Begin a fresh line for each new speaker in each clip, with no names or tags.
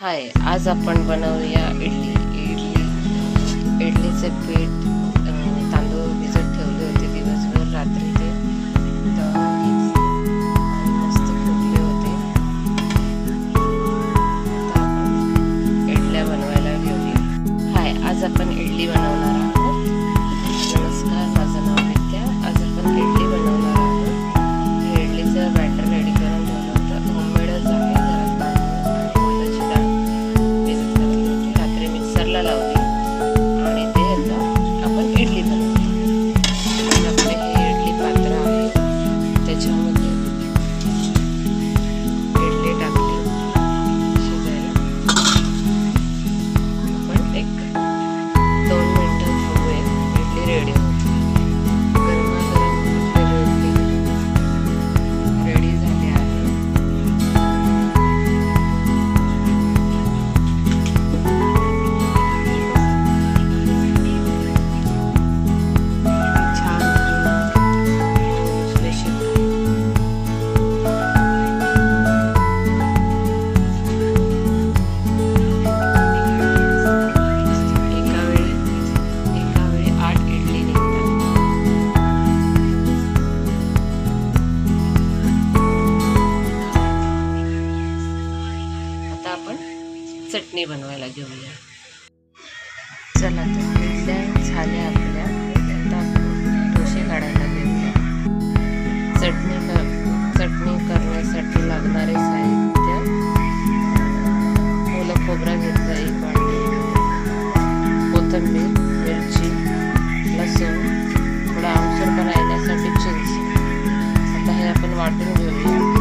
हाय आज आपण बनवूया इडली. इडली इडलीचे पीठ तांदूळ भिजत ठेवले होते दिवसभर रात्री ते मस्त फुटले होते. इडल्या बनवायला घेऊया हाय आज आपण इडली बनवणार आता आपण चटणी बनवायला घेऊया. चला तर इडल्या झाल्या आपल्या. आता आपण डोसे काढायला घेऊया. चटणी कर चटणी करण्यासाठी लागणारे साहित्य. ओलं खोबरं घेतलं एक वाटी कोथिंबीर मिरची लसूण. थोडा आमसूरपणा येण्यासाठी चिंच. आता हे आपण वाटून घेऊया.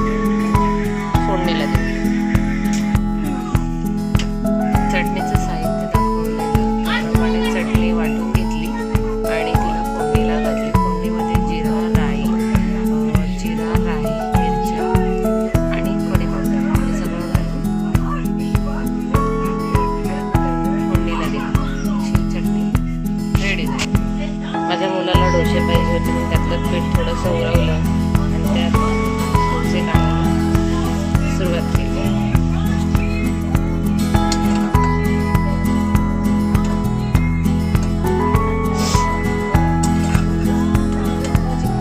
डोसे त्यातलं पीठ थोडंसं उरवलं आणि त्यात डोसे काढायला सुरुवात केली.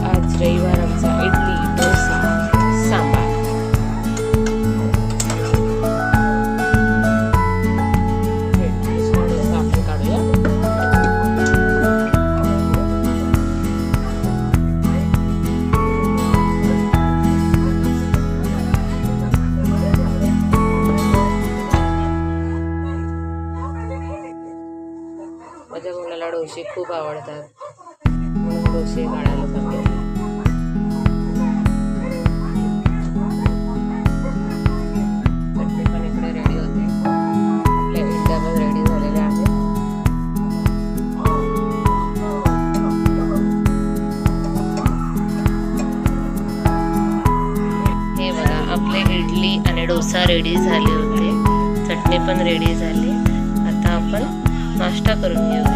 आज रविवार डोसे खूप आवडतात. म्हणून डोसे काढायला सांगितले इकडे रेडी होते. पण रेडी झालेल्या आहेत. हे बघा आपले इडली आणि डोसा रेडी झाले होते. चटणी पण रेडी झाली. आता आपण नाश्ता करून घेऊ.